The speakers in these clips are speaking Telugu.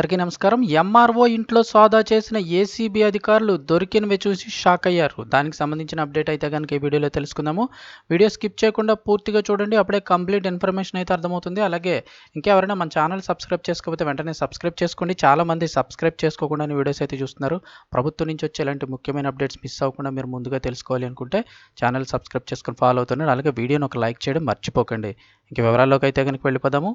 అందరికీ నమస్కారం. ఎంఆర్ఓ ఇంట్లో సోదా చేసిన ఏసీబీ అధికారులు దొరికినవి చూసి షాక్ అయ్యారు. దానికి సంబంధించిన అప్డేట్ అయితే కనుక ఈ వీడియోలో తెలుసుకుందాము. వీడియో స్కిప్ చేయకుండా పూర్తిగా చూడండి. అప్పుడే కంప్లీట్ ఇన్ఫర్మేషన్ అయితే అర్థమవుతుంది. అలాగే ఇంకెవరైనా మన ఛానల్ సబ్స్క్రైబ్ చేసుకోకపోతే వెంటనే సబ్స్క్రైబ్ చేసుకోండి. చాలామంది సబ్స్క్రైబ్ చేసుకోకుండా వీడియోస్ అయితే చూస్తున్నారు. ప్రభుత్వం నుంచి వచ్చే ఇలాంటి ముఖ్యమైన అప్డేట్స్ మిస్ అవ్వకుండా మీరు ముందుగా తెలుసుకోవాలి అనుకుంటే ఛానల్ సబ్స్క్రైబ్ చేసుకొని ఫాలో అవుతున్నారు అలాగే వీడియోని ఒక లైక్ చేయడం మర్చిపోకండి. ఇంక వివరాల్లోకి అయితే కనుక వెళ్ళిపోదాము.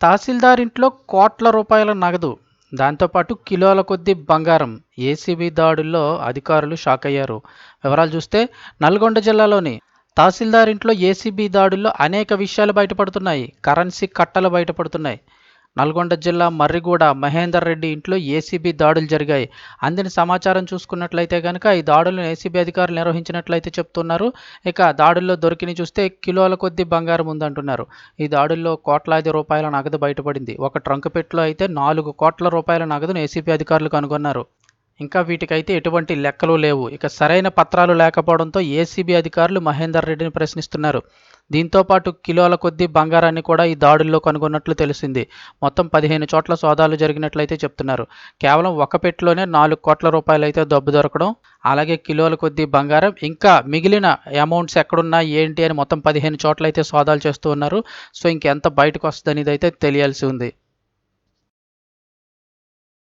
తహసీల్దార్ ఇంట్లో కోట్ల రూపాయల నగదు దాంతోపాటు కిలోల కొద్దీ బంగారం ఏసీబీ దాడుల్లో అధికారులు షాక్ అయ్యారు. వివరాలు చూస్తే నల్గొండ జిల్లాలోని తహసీల్దార్ ఇంట్లో ఏసీబీ దాడుల్లో అనేక విషయాలు బయటపడుతున్నాయి. కరెన్సీ కట్టలు బయటపడుతున్నాయి. నల్గొండ జిల్లా మర్రిగూడ మహేందర్ రెడ్డి ఇంట్లో ఏసీబీ దాడులు జరిగాయి. అందిన సమాచారం చూసుకున్నట్లయితే కనుక ఈ దాడులను ఏసీబీ అధికారులు నిర్వహించినట్లయితే చెప్తున్నారు. ఇక దాడుల్లో దొరికిన చూస్తే కిలోల కొద్దీ బంగారం ఉందంటున్నారు. ఈ దాడుల్లో కోట్లాది రూపాయల నగదు బయటపడింది. ఒక ట్రంక్ పెట్టులో అయితే నాలుగు కోట్ల రూపాయల నగదును ఏసీబీ అధికారులు కనుగొన్నారు. ఇంకా వీటికైతే ఎటువంటి లెక్కలు లేవు. ఇక సరైన పత్రాలు లేకపోవడంతో ఏసీబీ అధికారులు మహేందర్ రెడ్డిని ప్రశ్నిస్తున్నారు. దీంతో పాటు కిలోల కొద్దీ బంగారాన్ని కూడా ఈ దాడుల్లో కనుగొన్నట్లు తెలిసింది. మొత్తం పదిహేను చోట్ల సోదాలు జరిగినట్లయితే చెప్తున్నారు. కేవలం ఒక పెట్టిలోనే నాలుగు కోట్ల రూపాయలు అయితే దబ్బు దొరకడం అలాగే కిలోల కొద్దీ బంగారం ఇంకా మిగిలిన అమౌంట్స్ ఎక్కడున్నా ఏంటి అని మొత్తం పదిహేను చోట్ల అయితే సోదాలు చేస్తూ ఉన్నారు. సో ఇంకెంత బయటకు వస్తుంది అనేది అయితే తెలియాల్సి ఉంది.